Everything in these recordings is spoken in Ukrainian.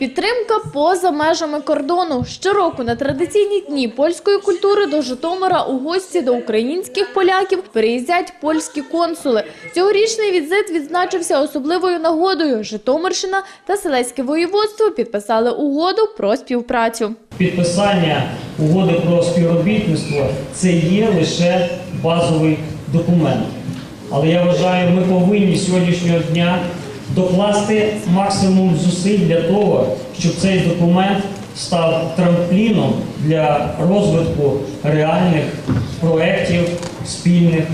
Підтримка поза межами кордону. Щороку на традиційні дні польської культури до Житомира у гості до українських поляків приїздять польські консули. Цьогорічний візит відзначився особливою нагодою. Житомирщина та Селецьке воєводство підписали угоду про співпрацю. Підписання угоди про співробітництво це є лише базовий документ. Але я вважаю, ми повинні сьогоднішнього дня докласти максимум зусиль для того, щоб цей документ став трампліном для розвитку реальних проєктів, спільних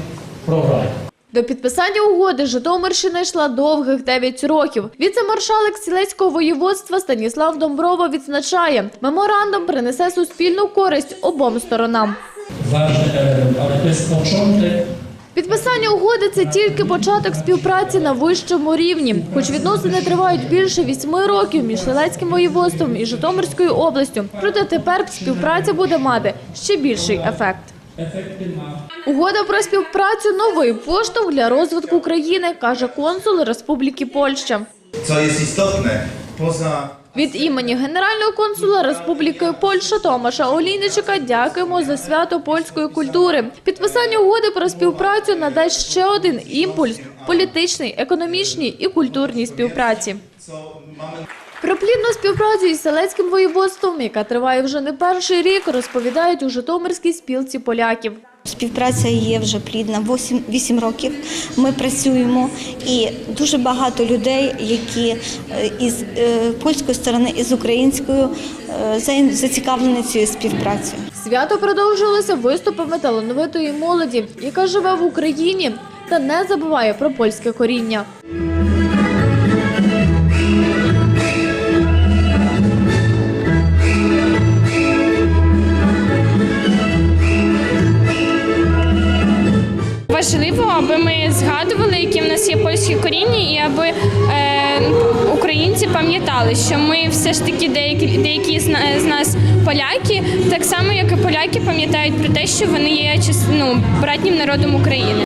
програм. До підписання угоди Житомирщина йшла довгих 9 років. Віце-маршалик Сілецького воєводства Станіслав Домброва відзначає, меморандум принесе суспільну користь обом сторонам. element, ale to jest początek Підписання угоди це тільки початок співпраці на вищому рівні. Хоч відносини тривають більше вісьми років між Селецьким воєводством і Житомирською областю. Проте тепер співпраця буде мати ще більший ефект. Угода про співпрацю новий поштовх для розвитку країни, каже консул Республіки Польща. Co jest istotne, poza Від імені генерального консула Республіки Польща Томаша Олійничика дякуємо за свято польської культури. Підписання угоди про співпрацю надасть ще один імпульс політичній, економічній і культурній співпраці. Про плідну співпрацю із Селецьким воєводством, яка триває вже не перший рік, розповідають у Житомирській спілці поляків. Співпраця є вже плідна 8, 8 років. Ми працюємо і дуже багато людей, які е, із е, польської сторони і з українською е, зацікавлені цією співпрацею. Свято продовжилося виступами талановитої молоді, яка живе в Україні та не забуває про польське коріння. Важливо, аби ми згадували, які в нас є польські коріння, і аби е, українці пам'ятали, що ми все ж таки деякі деякі з нас поляки, так само як і поляки пам'ятають про те, що вони є ну, братнім народом України.